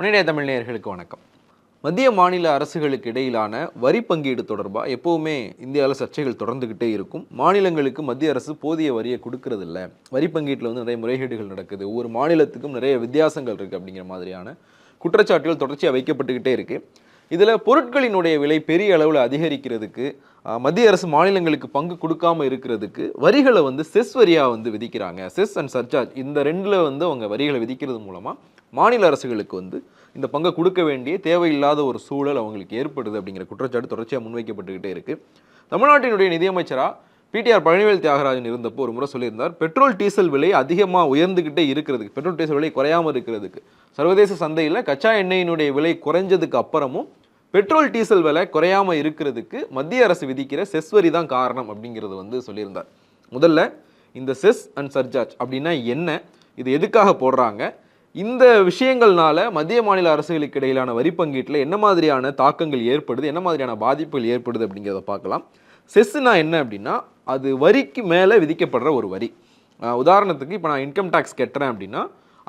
முன்னேறிய தமிழ் நேயர்களுக்கு வணக்கம். மத்திய மாநில அரசுகளுக்கு இடையிலான வரி பங்கீடு தொடர்பாக எப்போவுமே இந்தியாவில் சர்ச்சைகள் தொடர்ந்துக்கிட்டே இருக்கும். மாநிலங்களுக்கு மத்திய அரசு போதிய வரியை கொடுக்கறதில்ல. வரி பங்கீட்டில் வந்து நிறைய முறைகேடுகள் நடக்குது. ஒவ்வொரு மாநிலத்துக்கும் நிறைய வித்தியாசங்கள் இருக்குது அப்படிங்கிற மாதிரியான குற்றச்சாட்டுகள் தொடர்ச்சியாக வைக்கப்பட்டுக்கிட்டே இருக்குது இதில் பொருட்களினுடைய விலை பெரிய அளவில் அதிகரிக்கிறதுக்கு மத்திய அரசு மாநிலங்களுக்கு பங்கு கொடுக்காம இருக்கிறதுக்கு வரிகளை வந்து செஸ் வரியாக வந்து விதிக்கிறாங்க. செஸ் அண்ட் சர்சார்ஜ் இந்த ரெண்டில் வந்து அவங்க வரிகளை விதிக்கிறது மூலமாக மாநில அரசுகளுக்கு வந்து இந்த பங்கை கொடுக்க வேண்டிய தேவையில்லாத ஒரு சூழல் அவங்களுக்கு ஏற்படுது அப்படிங்கிற குற்றச்சாட்டு தொடர்ச்சியாக முன்வைக்கப்பட்டுக்கிட்டே இருக்குது தமிழ்நாட்டினுடைய நிதியமைச்சராக பிடிஆர் பழனிவேல் தியாகராஜன் இருந்தப்போ ஒரு முறை சொல்லியிருந்தார் பெட்ரோல் டீசல் விலை அதிகமாக உயர்ந்துக்கிட்டே இருக்கிறதுக்கு பெட்ரோல் டீசல் விலை குறையாமல் இருக்கிறதுக்கு சர்வதேச சந்தையில் கச்சா எண்ணெயினுடைய விலை குறைஞ்சதுக்கு அப்புறமும் பெட்ரோல் டீசல் விலை குறையாம இருக்கிறதுக்கு மத்திய அரசு விதிக்கிற செஸ் வரி தான் காரணம் அப்படிங்கிறது வந்து சொல்லியிருந்தார். முதல்ல இந்த செஸ் அண்ட் சர்ஜார்ஜ் அப்படின்னா என்ன? இது எதுக்காக போடுறாங்க? இந்த விஷயங்கள்னால மத்திய மாநில அரசுகளுக்கு இடையிலான வரி பங்கீட்டில் என்ன மாதிரியான தாக்கங்கள் ஏற்படுது என்ன மாதிரியான பாதிப்புகள் ஏற்படுது அப்படிங்கிறத பார்க்கலாம். செஸ்னா என்ன அப்படின்னா அது வரிக்கு மேலே விதிக்கப்படுற ஒரு வரி. உதாரணத்துக்கு இப்போ நான் இன்கம் டேக்ஸ் கட்டுறேன் அப்படின்னா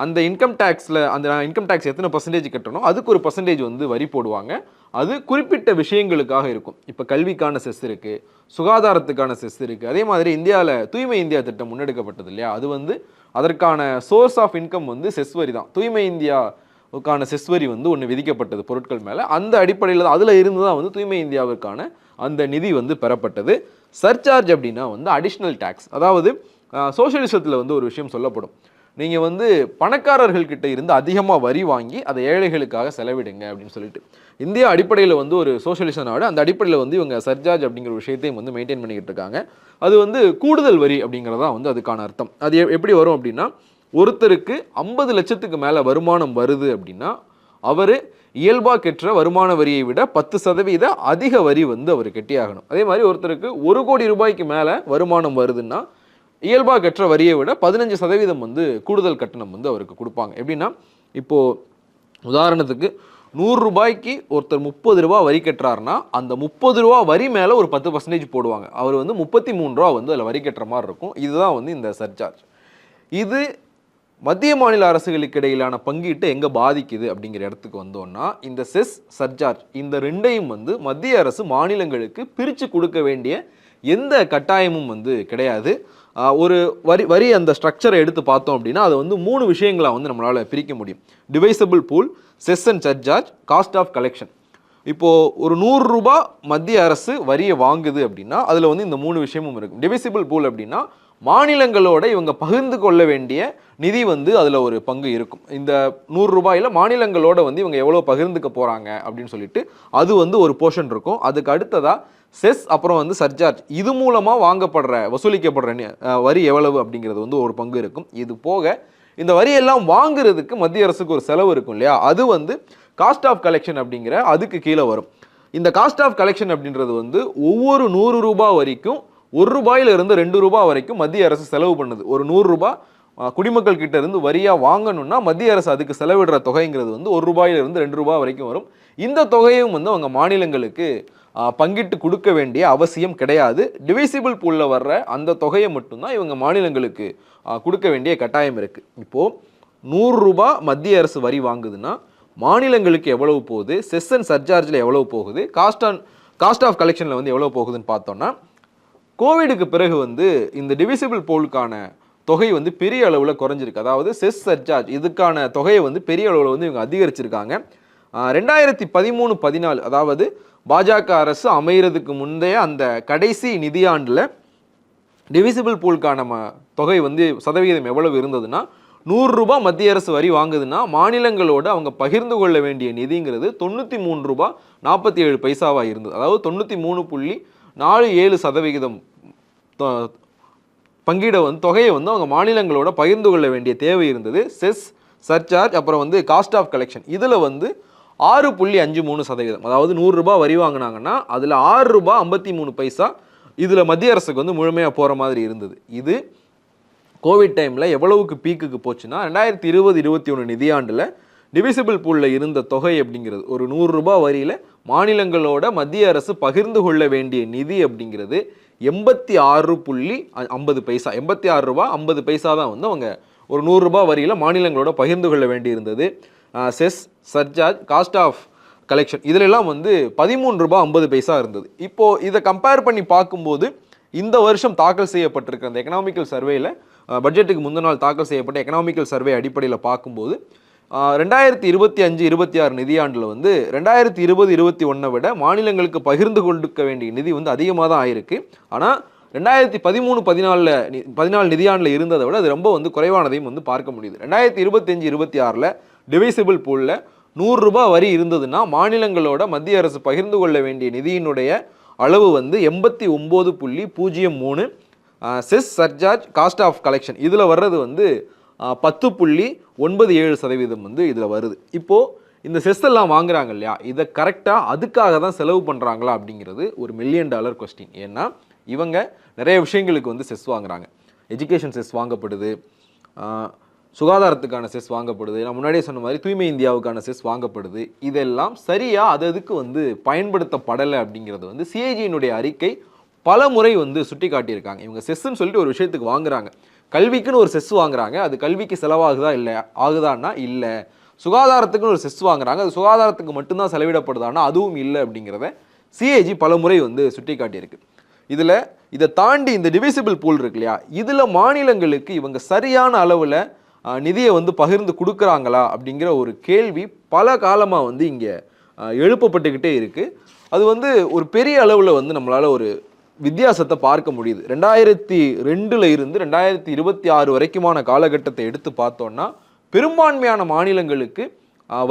அந்த இன்கம் டேக்ஸில் அந்த இன்கம் டேக்ஸ் எத்தனை பர்சன்டேஜ் கட்டணும் அதுக்கு ஒரு பர்சன்டேஜ் வந்து வரி போடுவாங்க. அது குறிப்பிட்ட விஷயங்களுக்காக இருக்கும். இப்போ கல்விக்கான செஸ் இருக்குது சுகாதாரத்துக்கான செஸ் இருக்குது அதே மாதிரி இந்தியாவில் தூய்மை இந்தியா திட்டம் முன்னெடுக்கப்பட்டது இல்லையா? அது வந்து அதற்கான சோர்ஸ் ஆஃப் இன்கம் வந்து செஸ் வரி தான். தூய்மை இந்தியாவுக்கான செஸ் வரி வந்து ஒன்று விதிக்கப்பட்டது பொருட்கள் மேலே. அந்த அடிப்படையில் தான் அதில் இருந்து தான் வந்து தூய்மை இந்தியாவுக்கான அந்த நிதி வந்து பெறப்பட்டது. சர்சார்ஜ் அப்படின்னா வந்து அடிஷ்னல் டேக்ஸ் அதாவது சோஷியலிசத்தில் வந்து ஒரு விஷயம் சொல்லப்படும். நீங்கள் வந்து பணக்காரர்கள்கிட்ட இருந்து அதிகமாக வரி வாங்கி அதை ஏழைகளுக்காக செலவிடுங்க அப்படின்னு சொல்லிட்டு. இந்தியா அடிப்படையில் வந்து ஒரு சோஷியலிச நாடு. அந்த அடிப்படையில் வந்து இவங்க சர்ஜார்ஜ் அப்படிங்கிற விஷயத்தையும் வந்து மெயின்டைன் பண்ணிக்கிட்டு இருக்காங்க. அது வந்து கூடுதல் வரி அப்படிங்கிறதா வந்து அதுக்கான அர்த்தம். அது எப்படி வரும் அப்படின்னா ஒருத்தருக்கு ஐம்பது லட்சத்துக்கு மேலே வருமானம் வருது அப்படின்னா அவர் இயல்பாக கெட்டுற வருமான வரியை விட பத்து சதவீத அதிக வரி வந்து அவர் கெட்டியாகணும். அதே மாதிரி ஒருத்தருக்கு ஒரு கோடி ரூபாய்க்கு மேலே வருமானம் வருதுன்னா இயல்பாக கற்ற வரியை விட பதினஞ்சு சதவீதம் வந்து கூடுதல் கட்டணம் வந்து அவருக்கு கொடுப்பாங்க. எப்படின்னா இப்போது உதாரணத்துக்கு நூறு ரூபாய்க்கு ஒருத்தர் முப்பது ரூபா வரி கட்டுறாருன்னா அந்த முப்பது ரூபா வரி மேலே ஒரு பத்து பர்சன்டேஜ் போடுவாங்க. அவர் வந்து முப்பத்தி மூணு ரூபா வந்து அதில் வரி கட்டுற மாதிரி இருக்கும். இதுதான் வந்து இந்த சர்சார்ஜ் இது மத்திய மாநில அரசுகளுக்கு இடையிலான பங்கீட்டு எங்கே பாதிக்குது அப்படிங்கிற இடத்துக்கு வந்தோம்னா இந்த செஸ் சர்சார்ஜ் இந்த ரெண்டையும் வந்து மத்திய அரசு மாநிலங்களுக்கு பிரித்து கொடுக்க வேண்டிய எந்த கட்டாயமும் வந்து கிடையாது. ஒரு வரி வரி அந்த ஸ்ட்ரக்சரை எடுத்து பார்த்தோம் அப்படின்னா அதை வந்து மூணு விஷயங்களாக வந்து நம்மளால் பிரிக்க முடியும். Divisible pool cess and surcharge cost of collection இப்போ ஒரு நூறுரூபா மத்திய அரசு வரியை வாங்குது அப்படின்னா அதில் வந்து இந்த மூணு விஷயமும் இருக்கும் டிவைசிபிள் பூல் அப்படின்னா மாநிலங்களோட இவங்க பகிர்ந்து கொள்ள வேண்டிய நிதி வந்து அதில் ஒரு பங்கு இருக்கும். இந்த நூறு ரூபாயில் மாநிலங்களோட வந்து இவங்க எவ்வளோ பகிர்ந்துக்க போகிறாங்க அப்படின்னு சொல்லிட்டு அது வந்து ஒரு போர்ஷன் இருக்கும். அதுக்கு அடுத்ததாக செஸ் அப்புறம் வந்து சர்சார்ஜ் இது மூலமாக வாங்கப்படுற வசூலிக்கப்படுற நி- வரி எவ்வளவு அப்படிங்கிறது வந்து ஒரு பங்கு இருக்கும். இது போக இந்த வரியெல்லாம் வாங்குறதுக்கு மத்திய அரசுக்கு ஒரு செலவு இருக்கும் இல்லையா? அது வந்து காஸ்ட் ஆஃப் கலெக்ஷன் அப்படிங்கிற அதுக்கு கீழே வரும். இந்த காஸ்ட் ஆஃப் கலெக்ஷன் அப்படின்றது வந்து ஒவ்வொரு நூறு ரூபாய் வரைக்கும் ஒரு ரூபாயிலிருந்து ரெண்டு ரூபாய் வரைக்கும் மத்திய அரசு செலவு பண்ணுது. ஒரு நூறுரூபா குடிமக்கள் கிட்ட இருந்து வரியாக வாங்கணும்னா மத்திய அரசு அதுக்கு செலவிடுற தொகைங்கிறது வந்து ஒரு ரூபாயிலிருந்து ரெண்டு ரூபாய் வரைக்கும் வரும். இந்த தொகையும் வந்து அவங்க மாநிலங்களுக்கு பங்கிட்டு கொடுக்க வேண்டிய அவசியம் கிடையாது. டிவைசிபிள் பூலில் வர்ற அந்த தொகையை மட்டும்தான் இவங்க மாநிலங்களுக்கு கொடுக்க வேண்டிய கட்டாயம் இருக்குது இப்போது நூறுரூபா மத்திய அரசு வரி வாங்குதுன்னா மாநிலங்களுக்கு எவ்வளவு போகுது? செஸ் அண்ட் சர்சார்ஜில் எவ்வளவு போகுது? காஸ்ட் ஆன் காஸ்ட் ஆஃப் கலெக்ஷனில் வந்து எவ்வளோ போகுதுன்னு பார்த்தோன்னா கோவிடுக்கு பிறகு வந்து இந்த டிவிசிபிள் போலுக்கான தொகை வந்து பெரிய அளவில் குறைஞ்சிருக்கு. அதாவது செஸ் சர்ஜார்ஜ் இதுக்கான தொகையை வந்து பெரிய அளவில் வந்து இவங்க அதிகரிச்சிருக்காங்க. ரெண்டாயிரத்தி பதிமூணு பதினாலு அதாவது பாஜக அரசு அமைகிறதுக்கு முந்தைய அந்த கடைசி நிதியாண்டில் டிவிசிபிள் பூலுக்கான தொகை வந்து சதவிகிதம் எவ்வளவு இருந்ததுன்னா நூறுரூபா மத்திய அரசு வரி வாங்குதுன்னா மாநிலங்களோடு அவங்க பகிர்ந்து கொள்ள வேண்டிய நிதிங்கிறது தொண்ணூற்றி மூணு ரூபா நாற்பத்தி ஏழு பைசாவாக இருந்தது. அதாவது தொண்ணூற்றி மூணு புள்ளி நாலு ஏழு சதவிகிதம் தொ- பங்கீட வந்து தொகையை வந்து அவங்க மாநிலங்களோட பகிர்ந்து கொள்ள வேண்டிய தேவை இருந்தது. செஸ் சர்சார்ஜ் அப்புறம் வந்து காஸ்ட் ஆஃப் கலெக்ஷன் இதில் வந்து ஆறு புள்ளி அஞ்சு மூணு சதவீதம். அதாவது நூறுரூபா வரி வாங்கினாங்கன்னா அதில் ஆறு ரூபா ஐம்பத்தி மூணு பைசா இதில் மத்திய அரசுக்கு வந்து முழுமையாக போகிற மாதிரி இருந்தது. இது கோவிட் டைமில் எவ்வளவுக்கு பீக்குக்கு போச்சுன்னா ரெண்டாயிரத்தி இருபது இருபத்தி ஒன்று நிதியாண்டில் டிவிசிபிள் பூலில் இருந்த தொகை அப்படிங்கிறது ஒரு நூறுரூபா வரியில் மாநிலங்களோட மத்திய அரசு பகிர்ந்து கொள்ள வேண்டிய நிதி அப்படிங்கிறது எண்பத்தி ஆறு புள்ளி ஐம்பது பைசா. எண்பத்தி ஆறு ரூபா ஐம்பது பைசா தான் வந்து அவங்க ஒரு நூறுரூபா வரியில் மாநிலங்களோட பகிர்ந்து கொள்ள வேண்டியிருந்தது. Cess surcharge cost of collection இதிலெல்லாம் வந்து பதிமூணு ரூபாய் ஐம்பது பைசா இருந்தது. இப்போது இதை கம்பேர் பண்ணி பார்க்கும்போது இந்த வருஷம் தாக்கல் செய்யப்பட்டிருக்க அந்த எக்கனாமிக்கல் சர்வேயில் பட்ஜெட்டுக்கு முந்தின நாள் தாக்கல் செய்யப்பட்ட எக்கனாமிக்கல் சர்வே அடிப்படையில் பார்க்கும்போது ரெண்டாயிரத்தி இருபத்தி அஞ்சு இருபத்தி ஆறு நிதியாண்டில் வந்து ரெண்டாயிரத்தி இருபது இருபத்தி ஒன்றை விட மாநிலங்களுக்கு பகிர்ந்து கொடுக்க வேண்டிய நிதி வந்து அதிகமாக தான் ஆயிருக்கு. ஆனால் ரெண்டாயிரத்தி பதிமூணு பதினாலில் பதினாலு நிதியாண்டில் இருந்ததை விட அது ரொம்ப வந்து குறைவானதையும் வந்து பார்க்க முடியுது. ரெண்டாயிரத்தி இருபத்தஞ்சு இருபத்தி ஆறில் டிவைசிபிள் பூலில் நூறுரூபா வரி இருந்ததுன்னா மாநிலங்களோட மத்திய அரசு பகிர்ந்து கொள்ள வேண்டிய நிதியினுடைய அளவு வந்து எண்பத்தி ஒம்பது புள்ளி பூஜ்ஜியம் மூணு cess surcharge cost of collection இதில் வர்றது வந்து பத்து புள்ளி ஒன்பது ஏழு சதவீதம் வந்து இதில் வருது. இப்போது இந்த செஸ் எல்லாம் வாங்குறாங்க இல்லையா? இதை கரெக்டாக அதுக்காக தான் செலவு பண்ணுறாங்களா அப்படிங்கிறது ஒரு மில்லியன் டாலர் கொஸ்டின் ஏன்னா இவங்க நிறைய விஷயங்களுக்கு வந்து செஸ் வாங்குறாங்க. எஜுகேஷன் செஸ் வாங்கப்படுது. சுகாதாரத்துக்கான செஸ் வாங்கப்படுது. நான் முன்னாடியே சொன்ன மாதிரி தூய்மை இந்தியாவுக்கான செஸ் வாங்கப்படுது. இதெல்லாம் சரியாக அது அதுக்கு வந்து பயன்படுத்தப்படலை அப்படிங்கிறது வந்து சிஏஜியினுடைய அறிக்கை பல முறை வந்து சுட்டி காட்டியிருக்காங்க இவங்க செஸ்ன்னு சொல்லிட்டு ஒரு விஷயத்துக்கு வாங்குறாங்க. கல்விக்குன்னு ஒரு செஸ் வாங்குறாங்க. அது கல்விக்கு செலவாகுதா இல்லை ஆகுதான்னா இல்லை. சுகாதாரத்துக்குன்னு ஒரு செஸ் வாங்குறாங்க. அது சுகாதாரத்துக்கு மட்டும்தான் செலவிடப்படுதான்னா அதுவும் இல்லை அப்படிங்கிறத சிஏஜி பல முறை வந்து சுட்டி காட்டியிருக்கு இதில் இதை தாண்டி இந்த டிவிசிபிள் பூல் இருக்கு இல்லையா? இதில் மாநிலங்களுக்கு இவங்க சரியான அளவில் நிதியை வந்து பகிர்ந்து கொடுக்குறாங்களா அப்படிங்கிற ஒரு கேள்வி பல காலமாக வந்து இங்கே எழுப்பப்பட்டுக்கிட்டே இருக்குது அது வந்து ஒரு பெரிய அளவில் வந்து நம்மளால் ஒரு வித்தியாசத்தை பார்க்க முடியுது. ரெண்டாயிரத்தி ரெண்டில் இருந்து ரெண்டாயிரத்தி இருபத்தி ஆறு வரைக்குமான காலகட்டத்தை எடுத்து பார்த்தோன்னா பெரும்பான்மையான மாநிலங்களுக்கு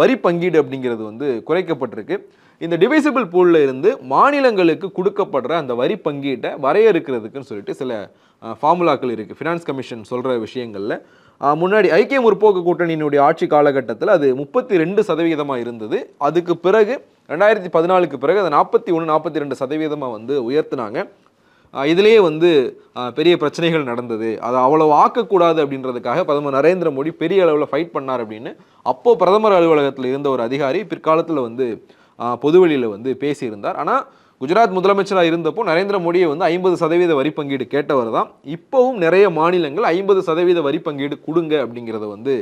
வரி பங்கீடு அப்படிங்கிறது வந்து குறைக்கப்பட்டிருக்கு. இந்த டிவிசிபிள் பூலில் இருந்து மாநிலங்களுக்கு கொடுக்கப்படுற அந்த வரி பங்கீட்டை வரையறுக்கிறதுக்குன்னு சொல்லிட்டு சில ஃபார்முலாக்கள் இருக்குது ஃபினான்ஸ் கமிஷன் சொல்கிற விஷயங்களில். முன்னாடி ஐக்கிய முற்போக்கு கூட்டணியினுடைய ஆட்சி காலகட்டத்தில் அது முப்பத்தி ரெண்டு சதவீதமாக இருந்தது. அதுக்கு பிறகு ரெண்டாயிரத்தி பதினாலுக்கு பிறகு அதை நாற்பத்தி ஒன்று நாற்பத்தி ரெண்டு சதவீதமாக வந்து உயர்த்தினாங்க. இதிலேயே வந்து பெரிய பிரச்சனைகள் நடந்தது. அதை அவ்வளோ ஆக்கக்கூடாது அப்படின்றதுக்காக பிரதமர் நரேந்திர மோடி பெரிய அளவில் ஃபைட் பண்ணார் அப்படின்னு அப்போது பிரதமர் அலுவலகத்தில் இருந்த ஒரு அதிகாரி பிற்காலத்தில் வந்து பொதுவெளியில் வந்து பேசியிருந்தார். ஆனால் குஜராத் முதலமைச்சராக இருந்தப்போ நரேந்திர மோடியை வந்து ஐம்பது சதவீத வரி பங்கீடு கேட்டவர் தான். இப்போவும் நிறைய மாநிலங்கள் ஐம்பது சதவீத வரி பங்கீடு கொடுங்க அப்படிங்கிறத வந்து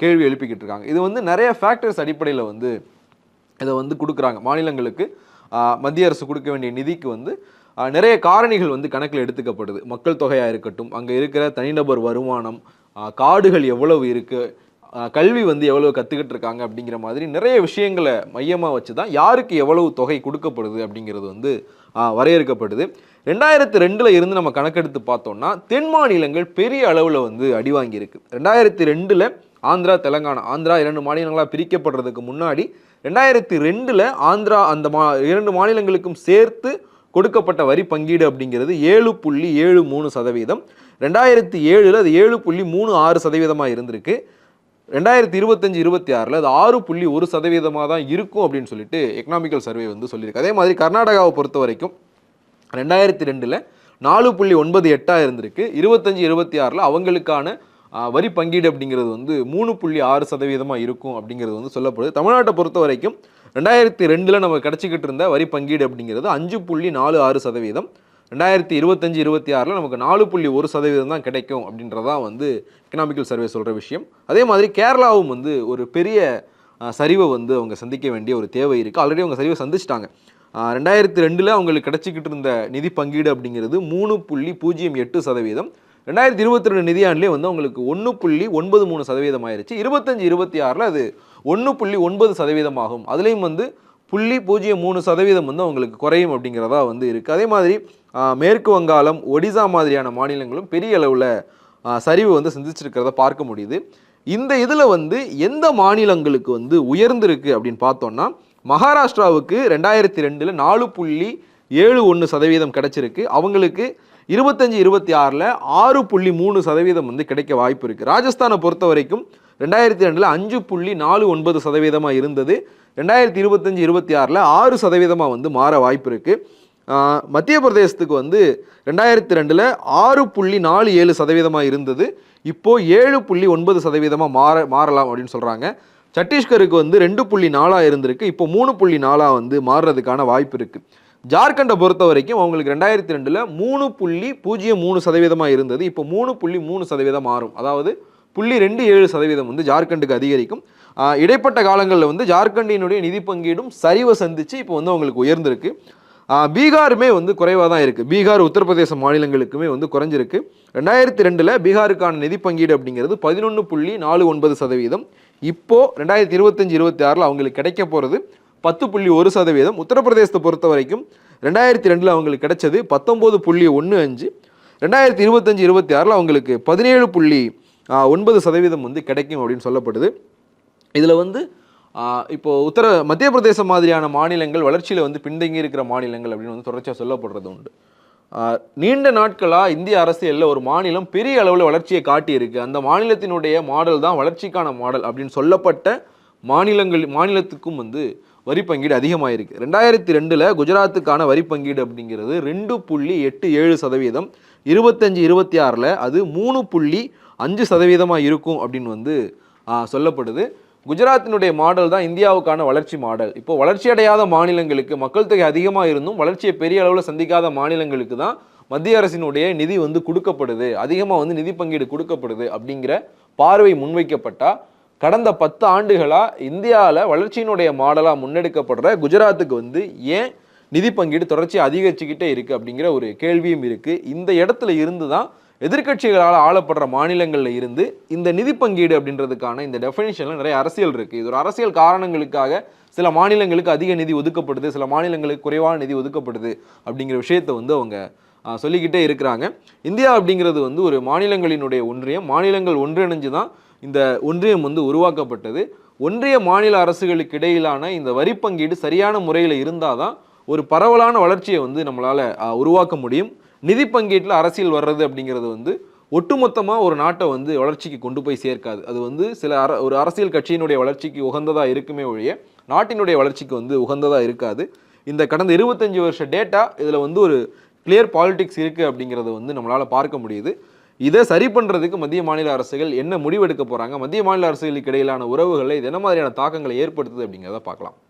கேள்வி எழுப்பிக்கிட்டு இருக்காங்க. இது வந்து நிறைய ஃபேக்டர்ஸ் அடிப்படையில் வந்து இதை வந்து கொடுக்குறாங்க. மாநிலங்களுக்கு மத்திய அரசு கொடுக்க வேண்டிய நிதிக்கு வந்து நிறைய காரணிகள் வந்து கணக்கில் எடுத்துக்கப்படுது. மக்கள் தொகையாக இருக்கட்டும் அங்கே இருக்கிற தனிநபர் வருமானம் காடுகள் எவ்வளவு இருக்குது கல்வி வந்து எவ்வளவு கற்றுக்கிட்டு இருக்காங்க அப்படிங்கிற மாதிரி நிறைய விஷயங்களை மையமாக வச்சு தான் யாருக்கு எவ்வளவு தொகை கொடுக்கப்படுது அப்படிங்கிறது வந்து வரையறுக்கப்படுது. ரெண்டாயிரத்து ரெண்டில் இருந்து நம்ம கணக்கெடுத்து பார்த்தோம்னா தென் மாநிலங்கள் பெரிய அளவில் வந்து அடி வாங்கியிருக்கு. ரெண்டாயிரத்தி ரெண்டில் ஆந்திரா தெலங்கானா ஆந்திரா இரண்டு மாநிலங்களாக பிரிக்கப்படுறதுக்கு முன்னாடி ரெண்டாயிரத்தி ரெண்டில் ஆந்திரா அந்த மா இரண்டு மாநிலங்களுக்கும் சேர்த்து கொடுக்கப்பட்ட வரி பங்கீடு அப்படிங்கிறது ஏழு புள்ளி ஏழு மூணு சதவீதம். ரெண்டாயிரத்தி ஏழில் அது ஏழு புள்ளி மூணு ஆறு சதவீதமாக இருந்திருக்கு. ரெண்டாயிரத்தி இருபத்தஞ்சு இருபத்தி ஆறில் அது ஆறு புள்ளி ஒரு சதவீதமாக தான் இருக்கும் அப்படின்னு சொல்லிட்டு எக்கனாமிக்கல் சர்வே வந்து சொல்லியிருக்கு. அதே மாதிரி கர்நாடகாவை பொறுத்த வரைக்கும் ரெண்டாயிரத்தி ரெண்டில் நாலு புள்ளி ஒன்பது எட்டாக இருந்திருக்கு. இருபத்தஞ்சு இருபத்தி ஆறில் அவங்களுக்கான வரி பங்கீடு அப்படிங்கிறது வந்து மூணு புள்ளி ஆறு சதவீதமாக இருக்கும் அப்படிங்கிறது வந்து சொல்லப்படுது. தமிழ்நாட்டை பொறுத்த வரைக்கும் ரெண்டாயிரத்தி ரெண்டில் நம்ம கிடச்சிக்கிட்டு இருந்த வரி பங்கீடு அப்படிங்கிறது அஞ்சு புள்ளி நாலு ஆறு சதவீதம். ரெண்டாயிரத்தி இருபத்தஞ்சி இருபத்தி ஆறில் நமக்கு நாலு புள்ளி ஒரு சதவீதம் தான் கிடைக்கும் அப்படின்றதான் வந்து எக்கனாமிக்கல் சர்வே சொல்கிற விஷயம். அதே மாதிரி கேரளாவும் வந்து ஒரு பெரிய சரிவை வந்து அவங்க சந்திக்க வேண்டிய ஒரு தேவை இருக்குது ஆல்ரெடி அவங்க சரிவை சந்திச்சிட்டாங்க. ரெண்டாயிரத்தி ரெண்டில் அவங்களுக்கு கிடச்சிக்கிட்டு இருந்த நிதி பங்கீடு அப்படிங்கிறது மூணு புள்ளி பூஜ்ஜியம் எட்டு சதவீதம். ரெண்டாயிரத்தி இருபத்தி ரெண்டு நிதியாண்டிலே வந்து அவங்களுக்கு ஒன்று புள்ளி ஒன்பது மூணு சதவீதம் ஆயிருச்சு. இருபத்தஞ்சு இருபத்தி ஆறில் அது ஒன்று புள்ளி ஒன்பது சதவீதம் ஆகும். அதுலேயும் வந்து புள்ளி பூஜ்ஜியம் மூணு சதவீதம் வந்து அவங்களுக்கு குறையும் அப்படிங்கிறதா வந்து இருக்குது அதே மாதிரி மேற்கு வங்காளம் ஒடிசா மாதிரியான மாநிலங்களும் பெரிய அளவில் சரிவு வந்து சந்திச்சிருக்கிறத பார்க்க முடியுது. இந்த இதில் வந்து எந்த மாநிலங்களுக்கு வந்து உயர்ந்திருக்கு அப்படின்னு பார்த்தோம்னா மகாராஷ்டிராவுக்கு ரெண்டாயிரத்தி ரெண்டில் நாலு புள்ளி ஏழு ஒன்று சதவீதம் கிடச்சிருக்கு. அவங்களுக்கு இருபத்தஞ்சி இருபத்தி ஆறில் ஆறு புள்ளி மூணு சதவீதம் வந்து கிடைக்க வாய்ப்பு இருக்குது ராஜஸ்தானை பொறுத்த வரைக்கும் ரெண்டாயிரத்தி ரெண்டில் அஞ்சு புள்ளி நாலு ஒன்பது சதவீதமாக இருந்தது. ரெண்டாயிரத்தி இருபத்தஞ்சி இருபத்தி ஆறில் ஆறு சதவீதமாக வந்து மாற வாய்ப்பு இருக்குது மத்திய பிரதேசத்துக்கு வந்து ரெண்டாயிரத்தி ரெண்டில் ஆறு புள்ளி நாலு ஏழு சதவீதமாக இருந்தது. இப்போது ஏழு புள்ளி ஒன்பது சதவீதமாக மாற மாறலாம் அப்படின்னு சொல்கிறாங்க சத்தீஸ்கருக்கு வந்து ரெண்டு புள்ளி நாலாக இருந்திருக்கு. இப்போ மூணு புள்ளி நாலாக வந்து மாறுறதுக்கான வாய்ப்பு இருக்குது ஜார்க்கண்டை பொறுத்த வரைக்கும் அவங்களுக்கு ரெண்டாயிரத்தி ரெண்டில் மூணு புள்ளி பூஜ்ஜியம் மூணு சதவீதமாக இருந்தது. இப்போ மூணு புள்ளி மூணு சதவீதம் மாறும். அதாவது புள்ளி ரெண்டு ஏழு சதவீதம் வந்து ஜார்க்கண்டுக்கு அதிகரிக்கும். இடைப்பட்ட காலங்களில் வந்து ஜார்க்கண்டினுடைய நிதி பங்கீடும் சரிவை சந்திச்சு இப்போ வந்து அவங்களுக்கு உயர்ந்திருக்கு. பீகாருமே வந்து குறைவாக தான் இருக்குது பீகார் உத்தரப்பிரதேச மாநிலங்களுக்குமே வந்து குறைஞ்சிருக்கு. ரெண்டாயிரத்தி ரெண்டில் பீகாருக்கான நிதி பங்கீடு அப்படிங்கிறது பதினொன்று புள்ளி நாலு ஒன்பது சதவீதம். இப்போது ரெண்டாயிரத்தி இருபத்தஞ்சு இருபத்தி ஆறில் அவங்களுக்கு கிடைக்க போகிறது பத்து புள்ளி ஒரு சதவீதம். உத்தரப்பிரதேசத்தை பொறுத்த வரைக்கும் ரெண்டாயிரத்தி ரெண்டில் அவங்களுக்கு கிடைச்சது பத்தொம்போது புள்ளி ஒன்று அஞ்சு. ரெண்டாயிரத்தி இருபத்தஞ்சு இருபத்தி ஆறில் அவங்களுக்கு பதினேழு புள்ளி ஒன்பது சதவீதம் வந்து கிடைக்கும் அப்படின்னு சொல்லப்படுது. இதில் வந்து இப்போ உத்தர மத்திய பிரதேசம் மாதிரியான மாநிலங்கள் வளர்ச்சியில் வந்து பின்தங்கி இருக்கிற மாநிலங்கள் அப்படின்னு வந்து தொடர்ச்சியாக சொல்லப்படுறது உண்டு. நீண்ட நாட்களாக இந்திய அரசியலில் ஒரு மாநிலம் பெரிய அளவில் வளர்ச்சியை காட்டியிருக்கு. அந்த மாநிலத்தினுடைய மாடல் தான் வளர்ச்சிக்கான மாடல் அப்படின்னு சொல்லப்பட்ட மாநிலங்கள் மாநிலத்துக்கும் வந்து வரி பங்கீடு அதிகமாயிருக்கு. ரெண்டாயிரத்தி ரெண்டில் குஜராத்துக்கான வரி பங்கீடு அப்படிங்கிறது ரெண்டு புள்ளி எட்டு ஏழு சதவீதம் இருபத்தஞ்சி இருபத்தி ஆறில் அது மூணு புள்ளி அஞ்சு சதவீதமாக இருக்கும் அப்படின்னு வந்து சொல்லப்படுது. குஜராத்தினுடைய மாடல் தான் இந்தியாவுக்கான வளர்ச்சி மாடல். இப்போ வளர்ச்சி அடையாத மாநிலங்களுக்கு மக்கள் தொகை அதிகமாக இருந்தும் வளர்ச்சியை பெரிய அளவில் சந்திக்காத மாநிலங்களுக்கு தான் மத்திய அரசினுடைய நிதி வந்து கொடுக்கப்படுது. அதிகமாக வந்து நிதி பங்கீடு கொடுக்கப்படுது அப்படிங்கிற பார்வை முன்வைக்கப்பட்டால் கடந்த பத்து ஆண்டுகளாக இந்தியாவில் வளர்ச்சியினுடைய மாடலாக முன்னெடுக்கப்படுற குஜராத்துக்கு வந்து ஏன் நிதி பங்கீடு தொடர்ச்சி அதிகரிச்சுக்கிட்டே இருக்குது அப்படிங்கிற ஒரு கேள்வியும் இருக்குது இந்த இடத்துல இருந்து தான் எதிர்க்கட்சிகளால் ஆளப்படுற மாநிலங்களில் இருந்து இந்த நிதி பங்கீடு அப்படின்றதுக்கான இந்த டெஃபினேஷனில் நிறைய அரசியல் இருக்குது இது ஒரு அரசியல் காரணங்களுக்காக சில மாநிலங்களுக்கு அதிக நிதி ஒதுக்கப்படுது சில மாநிலங்களுக்கு குறைவான நிதி ஒதுக்கப்படுது அப்படிங்கிற விஷயத்தை வந்து அவங்க சொல்லிக்கிட்டே இருக்கிறாங்க. இந்தியா அப்படிங்கிறது வந்து ஒரு மாநிலங்களினுடைய ஒன்றியம். மாநிலங்கள் ஒன்றிணைஞ்சு தான் இந்த ஒன்றியம் வந்து உருவாக்கப்பட்டது. ஒன்றிய மாநில அரசுகளுக்கு இடையிலான இந்த வரி பங்கீடு சரியான முறையில் இருந்தால் தான் ஒரு பரவலான வளர்ச்சியை வந்து நம்மளால் உருவாக்க முடியும். நிதி பங்கீட்டில் அரசியல் வர்றது அப்படிங்கிறது வந்து ஒட்டுமொத்தமாக ஒரு நாட்டை வந்து வளர்ச்சிக்கு கொண்டு போய் சேர்க்காது. அது வந்து சில அர ஒரு அரசியல் கட்சியினுடைய வளர்ச்சிக்கு உகந்ததாக இருக்குமே ஒழிய நாட்டினுடைய வளர்ச்சிக்கு வந்து உகந்ததாக இருக்காது. இந்த கடந்த இருபத்தஞ்சி வருஷ டேட்டா இதில் வந்து ஒரு கிளியர் பாலிடிக்ஸ் இருக்குது அப்படிங்கிறத வந்து நம்மளால் பார்க்க முடியுது. இதை சரி பண்ணுறதுக்கு மத்திய மாநில அரசுகள் என்ன முடிவெடுக்க போகிறாங்க மத்திய மாநில அரசுகளுக்கு இடையிலான உறவுகளை இது என்ன மாதிரியான தாக்கங்களை ஏற்படுத்துது அப்படிங்கிறத பார்க்கலாம்.